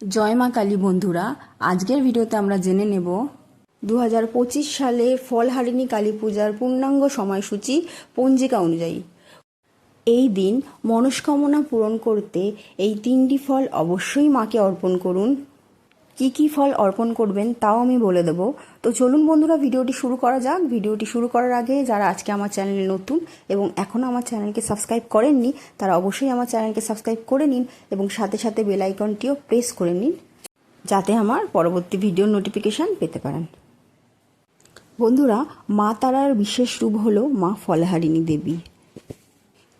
জয় মা কালী বন্ধুরা, আজকের ভিডিওতে আমরা জেনে নেব দু হাজার পঁচিশ সালে ফলহারিণী কালী পূজার পূর্ণাঙ্গ সময়সূচি পঞ্জিকা অনুযায়ী। এই দিন মনস্কামনা পূরণ করতে এই তিনটি ফল অবশ্যই মাকে অর্পণ করুন। কি কি ফল অর্পণ করবেন তাও আমি বলে দেব। তো চলুন বন্ধুরা, ভিডিওটি শুরু করা যাক। ভিডিওটি শুরু করার আগে যারা আজকে আমার চ্যানেলে নতুন এবং এখনও আমার চ্যানেলকে সাবস্ক্রাইব করেননি, তারা অবশ্যই আমার চ্যানেলকে সাবস্ক্রাইব করে নিন এবং সাথে সাথে বেল আইকনটিও প্রেস করে নিন, যাতে আমার পরবর্তী ভিডিওর নোটিফিকেশান পেতে পারেন। বন্ধুরা, মা তারার বিশেষ রূপ হলো মা ফলহারিণী দেবী।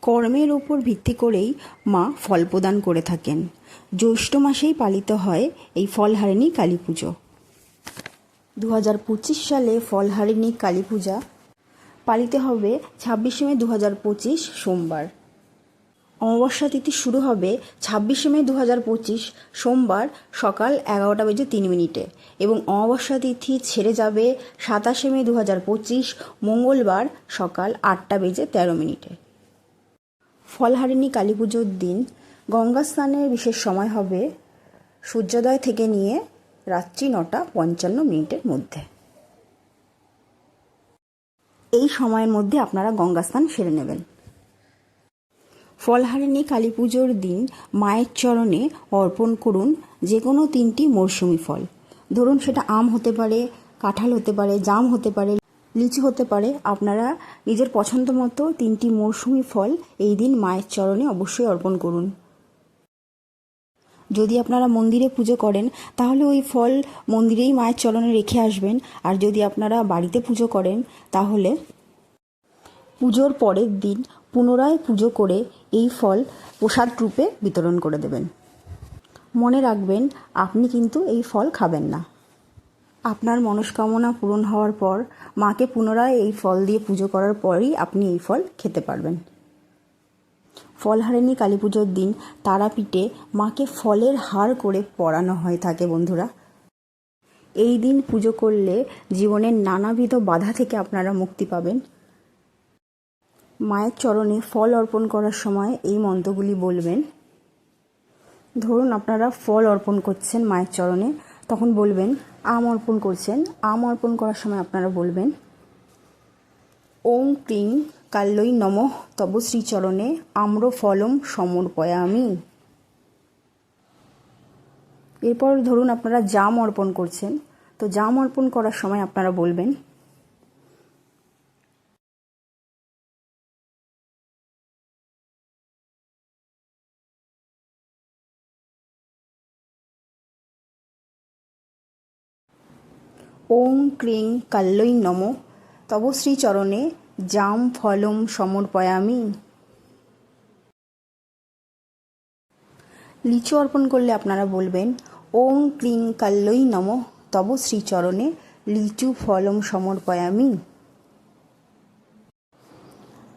কর্মের ওপর ভিত্তি করেই মা ফল প্রদান করে থাকেন। জ্যৈষ্ঠ মাসেই পালিত হয় এই ফলহারিণী কালী পুজো। দু হাজার পঁচিশ সালে ফলহারিণী কালী পূজা পালিত হবে ছাব্বিশে মে দু হাজার পঁচিশ সোমবার। অমাবস্যা তিথি শুরু হবে ছাব্বিশে মে দু হাজার পঁচিশ সোমবার সকাল এগারোটা বেজে তিন মিনিটে এবং অমাবস্যা তিথি ছেড়ে যাবে সাতাশে মে দু হাজার পঁচিশ মঙ্গলবার সকাল আটটা বেজে তেরো মিনিটে। ফলহারিণী কালী পুজোর দিন গঙ্গা স্নানের বিশেষ সময় হবে সূর্যোদয় থেকে নিয়ে রাত্রি নটা পঞ্চান্ন মিনিটের মধ্যে। এই সময়ের মধ্যে আপনারা গঙ্গা স্নান সেরে নেবেন। ফলহারিণী কালী পুজোর দিন মায়ের চরণে অর্পণ করুন যে কোনো তিনটি মরশুমি ফল। ধরুন সেটা আম হতে পারে, কাঁঠাল হতে পারে, জাম হতে পারে লিচু হতে পারে। আপনারা নিজের পছন্দ মতো তিনটি মরশুমি ফল এই দিন মায়ের চরণে অবশ্যই অর্পণ করুন। যদি আপনারা মন্দিরে পুজো করেন, তাহলে ওই ফল মন্দিরেই মায়ের চরণে রেখে আসবেন। আর যদি আপনারা বাড়িতে পুজো করেন, তাহলে পুজোর পরের দিন পুনরায় পুজো করে এই ফল প্রসাদ রূপে বিতরণ করে দেবেন। মনে রাখবেন, আপনি কিন্তু এই ফল খাবেন না। আপনার মনস্কামনা পূরণ হওয়ার পর মাকে পুনরায় এই ফল দিয়ে পুজো করার পরই আপনি এই ফল খেতে পারবেন। ফলহারিণী কালী পুজোর দিন তারাপীঠে মাকে ফলের হার করে পরানো হয়ে থাকে বন্ধুরা। এই দিন পুজো করলে জীবনের নানাবিধ বাধা থেকে আপনারা মুক্তি পাবেন। মায়ের চরণে ফল অর্পণ করার সময় এই মন্ত্রগুলি বলবেন। ধরুন আপনারা ফল অর্পণ করছেন মায়ের চরণে তখন বলবেন, আম অর্পণ করছেন। আম অর্পণ করার সময় আপনারা বলবেন ওম ক্রিং কাল্লই নম, তব শ্রীচরণে আম্র ফলম সমর্পয়ামি। এরপর ধরুন আপনারা জাম অর্পণ করছেন। তো জাম অর্পণ করার সময় আপনারা বলবেন ওং ক্রিং কাল্লৈ নম, তব শ্রীচরণে জাম ফলম সমর্পয়ামি। লিচু অর্পণ করলে আপনারা বলবেন, ওং ক্রিং কাল্লৈ নম, তব শ্রীচরণে লিচু ফলম সমর্পয়ামি।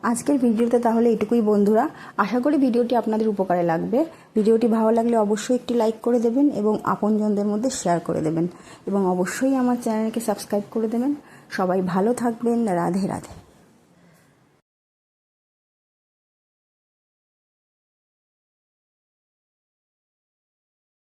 আজকের ভিডিওতে তাহলে এটুকুই বন্ধুরা। আশা করি ভিডিওটি আপনাদের উপকারে লাগবে। ভিডিওটি ভালো লাগলে অবশ্যই একটি লাইক করে দেবেন এবং আপনজনদের মধ্যে শেয়ার করে দেবেন। এবং অবশ্যই আমার চ্যানেলকে সাবস্ক্রাইব করে দেবেন। সবাই ভালো থাকবেন। রাধে রাধে।